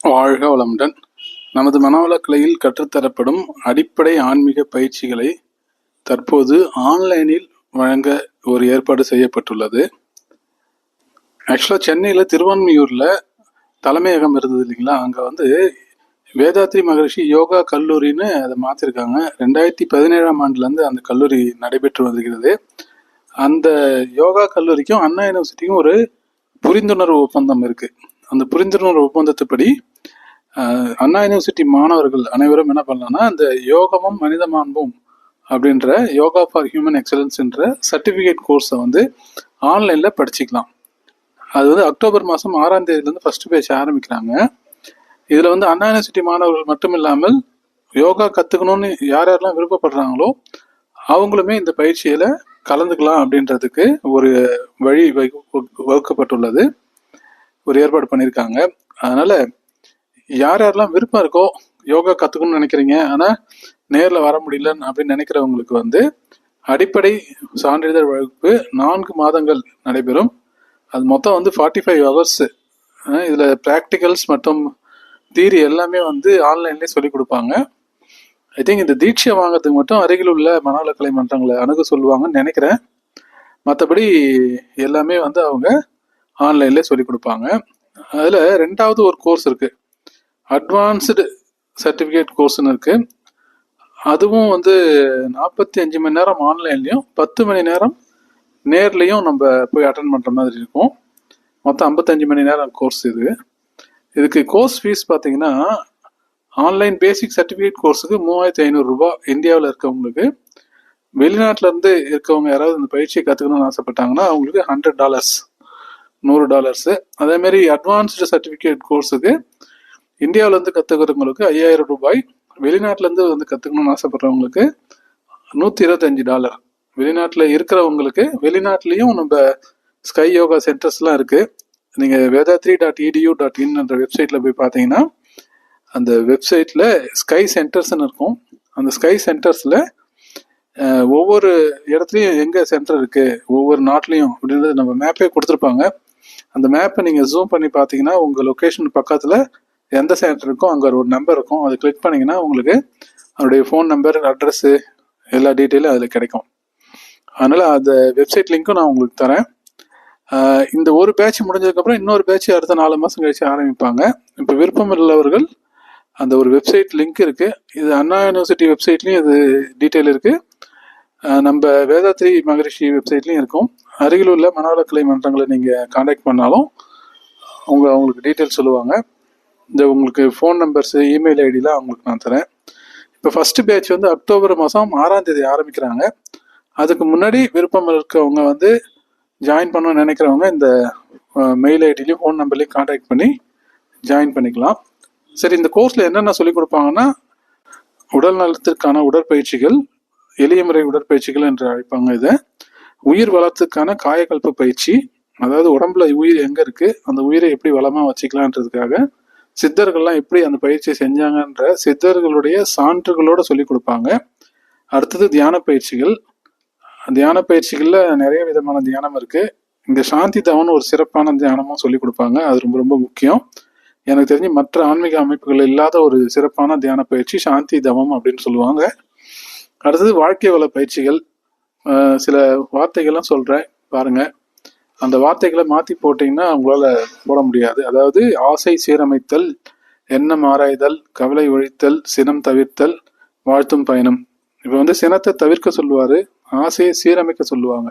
வாழ்க வளமுடன். நமது மனவளக்கலையில் கற்றுத்தரப்படும் அடிப்படை ஆன்மீக பயிற்சிகளை தற்போது ஆன்லைனில் வழங்க ஒரு ஏற்பாடு செய்யப்பட்டுள்ளது. ஆக்சுவலாக சென்னையில் திருவான்மியூரில் தலைமையகம் இருந்தது இல்லைங்களா? அங்கே வந்து வேதாத்ரி மகரிஷி யோகா கல்லூரின்னு அதை மாற்றிருக்காங்க ரெண்டாயிரத்தி பதினேழாம் ஆண்டுலேருந்து அந்த கல்லூரி நடைபெற்று வருகிறது அந்த யோகா கல்லூரிக்கும் அண்ணா யூனிவர்சிட்டிக்கும் ஒரு புரிந்துணர்வு ஒப்பந்தம் இருக்குது அந்த புரிந்துணர்வு ஒப்பந்தத்துப்படி அண்ணா யூனிவர்சிட்டி மாணவர்கள் அனைவரும் என்ன பண்ணலாம்னா அந்த யோகமும் மனித மாண்பும் அப்படின்ற யோகா ஃபார் ஹியூமன் எக்ஸலன்ஸ் என்ற சர்டிஃபிகேட் கோர்ஸை வந்து ஆன்லைனில் படிச்சுக்கலாம். அது வந்து அக்டோபர் மாதம் ஆறாம் தேதியிலேருந்து ஃபஸ்ட்டு பேட்ச் ஆரம்பிக்கிறாங்க. இதில் வந்து அண்ணா யூனிவர்சிட்டி மாணவர்கள் மட்டும் இல்லாமல் யோகா கற்றுக்கணும்னு யார் யாரெல்லாம் விருப்பப்படுறாங்களோ அவங்களுமே இந்த பயிற்சியில் கலந்துக்கலாம் அப்படின்றதுக்கு ஒரு வழி வகுக்கப்பட்டுள்ளது. ஒரு ஏற்பாடு பண்ணியிருக்காங்க. அதனால் யார் யாரெல்லாம் விருப்பம் இருக்கோ யோகா கற்றுக்கணும்னு நினைக்கிறீங்க ஆனால் நேரில் வர முடியல அப்படின்னு நினைக்கிறவங்களுக்கு வந்து அடிப்படை சான்றிதழ் வகுப்பு நான்கு மாதங்கள் நடைபெறும். அது மொத்தம் வந்து ஃபார்ட்டி ஃபைவ் ஹவர்ஸு இதில் ப்ராக்டிகல்ஸ் மற்றும் தீரி எல்லாமே வந்து ஆன்லைன்லேயே சொல்லிக் கொடுப்பாங்க. ஐ திங்க் இந்த தீட்சை வாங்குறதுக்கு மட்டும் அருகில் உள்ள மனவளக்கலை மன்றங்களை அணுக சொல்லுவாங்கன்னு நினைக்கிறேன். மற்றபடி எல்லாமே வந்து அவங்க ஆன்லைன்லேயே சொல்லிக் கொடுப்பாங்க. அதில் ரெண்டாவது ஒரு கோர்ஸ் இருக்குது அட்வான்ஸ்டு சர்டிஃபிகேட் கோர்ஸ்னு இருக்குது அதுவும் வந்து நாற்பத்தி அஞ்சு மணி நேரம் ஆன்லைன்லேயும் பத்து மணி நேரம் நேர்லேயும் நம்ம போய் அட்டன் பண்ணுற மாதிரி இருக்கும். மொத்தம் ஐம்பத்தஞ்சு மணி நேரம் கோர்ஸ் இது. இதுக்கு கோர்ஸ் ஃபீஸ் பார்த்தீங்கன்னா ஆன்லைன் பேசிக் சர்டிஃபிகேட் கோர்ஸுக்கு மூவாயிரத்தி ஐநூறுரூபா இந்தியாவில் இருக்கவங்களுக்கு. வெளிநாட்டிலேருந்து இருக்கவங்க யாராவது இந்த பயிற்சியை கற்றுக்கணும்னு ஆசைப்பட்டாங்கன்னா அவங்களுக்கு ஹண்ட்ரட் டாலர்ஸ் நூறு டாலர்ஸு அதேமாரி அட்வான்ஸ்டு சர்டிஃபிகேட் கோர்ஸுக்கு இந்தியாவிலேருந்து கற்றுக்கிறவங்களுக்கு ஐயாயிரம் ரூபாய் வெளிநாட்டிலேருந்து வந்து கற்றுக்கணும்னு ஆசைப்படுறவங்களுக்கு நூற்றி இருபத்தஞ்சு டாலர். வெளிநாட்டில் இருக்கிறவங்களுக்கு வெளிநாட்டிலையும் நம்ம ஸ்கை யோகா சென்டர்ஸ்லாம் இருக்குது நீங்கள் வேதாத்ரி டாட் இடியூ டாட் இன்ன்ற வெப்சைட்டில் போய் பார்த்தீங்கன்னா அந்த வெப்சைட்டில் ஸ்கை சென்டர்ஸ்னு இருக்கும். அந்த ஸ்கை சென்டர்ஸில் ஒவ்வொரு இடத்துலையும் எங்கே சென்டர் இருக்குது ஒவ்வொரு நாட்லேயும் அப்படின்றது நம்ம மேப்பே கொடுத்துருப்பாங்க. அந்த மேப்பை நீங்கள் ஜூம் பண்ணி பார்த்தீங்கன்னா உங்கள் லொக்கேஷன் பக்கத்தில் எந்த சென்டர் இருக்கோ அங்கே ஒரு நம்பர் இருக்கும். அதை கிளிக் பண்ணிங்கன்னா உங்களுக்கு அவருடைய ஃபோன் நம்பர் அட்ரஸ்ஸு எல்லா டீட்டெயிலும் அதில் கிடைக்கும். அதனால் அந்த வெப்சைட் லிங்க்கும் நான் உங்களுக்கு தரேன். இந்த ஒரு பேட்ச் முடிஞ்சதுக்கப்புறம் இன்னொரு பேட்ச் அடுத்த நாலு மாதம் கழிச்சு ஆரம்பிப்பாங்க. இப்போ விருப்பம் உள்ளவர்கள் அந்த ஒரு வெப்சைட் லிங்க் இருக்குது இது அண்ணா யூனிவர்சிட்டி வெப்சைட்லேயும் இது டீட்டெயில் இருக்குது நம்ம வேதாத்ரி மகரிஷி வெப்சைட்லேயும் இருக்கும். அருகில் உள்ள மனவளக்கலை மன்றங்களை நீங்கள் காண்டாக்ட் பண்ணாலும் அவங்க அவங்களுக்கு டீட்டெயில் சொல்லுவாங்க. இந்த உங்களுக்கு ஃபோன் நம்பர்ஸு இமெயில் ஐடிலாம் அவங்களுக்கு நான் தரேன். இப்போ ஃபஸ்ட்டு பேட்ச் வந்து அக்டோபர் மாதம் ஆறாம் தேதி ஆரம்பிக்கிறாங்க. அதுக்கு முன்னாடி விருப்பம் இருக்கவங்க வந்து ஜாயின் பண்ணணும்னு நினைக்கிறவங்க இந்த மெயில் ஐடிலையும் ஃபோன் நம்பர்லையும் காண்டாக்ட் பண்ணி ஜாயின் பண்ணிக்கலாம். சரி இந்த கோர்ஸில் என்னென்ன சொல்லிக் கொடுப்பாங்கன்னா உடல் நலத்திற்கான உடற்பயிற்சிகள் எளிய முறை உடற்பயிற்சிகள் என்று அழைப்பாங்க இதை. உயிர் வளத்துக்கான காயக்கல்ப பயிற்சி அதாவது உடம்புல உயிர் எங்கே இருக்குது அந்த உயிரை எப்படி வளமாக வச்சுக்கலான்றதுக்காக சித்தர்கள்லாம் எப்படி அந்த பயிற்சியை செஞ்சாங்கன்ற சித்தர்களுடைய சான்றுகளோட சொல்லி கொடுப்பாங்க. அடுத்தது தியான பயிற்சிகள். தியான பயிற்சிகளில் நிறைய விதமான தியானம் இருக்கு. இந்த சாந்தி தவன் ஒரு சிறப்பான தியானமும் சொல்லி கொடுப்பாங்க. அது ரொம்ப ரொம்ப முக்கியம். எனக்கு தெரிஞ்சு மற்ற ஆன்மீக அமைப்புகள் இல்லாத ஒரு சிறப்பான தியான பயிற்சி சாந்தி தவம் அப்படின்னு சொல்லுவாங்க. அடுத்தது வாழ்க்கை வள பயிற்சிகள். சில வார்த்தைகள்லாம் சொல்கிறேன் பாருங்கள் அந்த வார்த்தைகளை மாத்தி போட்டீங்கன்னா அவங்களால போட முடியாது. அதாவது ஆசை சீரமைத்தல் எண்ணம் ஆராய்தல் கவலை ஒழித்தல் சினம் தவிர்த்தல் வாழ்த்தும் பயணம். இப்போ வந்து சினத்தை தவிர்க்க சொல்லுவாரு ஆசையை சீரமைக்க சொல்லுவாங்க.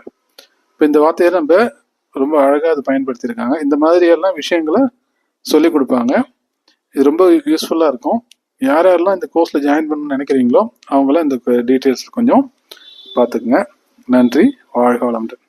இப்போ இந்த வார்த்தையை நம்ம ரொம்ப அழகாக அதை பயன்படுத்தியிருக்காங்க. இந்த மாதிரி எல்லாம் விஷயங்களை சொல்லி கொடுப்பாங்க. இது ரொம்ப யூஸ்ஃபுல்லாக இருக்கும். யார் யாரெல்லாம் இந்த கோர்ஸில் ஜாயின் பண்ணணும்னு நினைக்கிறீங்களோ அவங்களாம் இந்த டீட்டெயில்ஸ் கொஞ்சம் பார்த்துக்குங்க. நன்றி. வாழ்க வளமுடன்.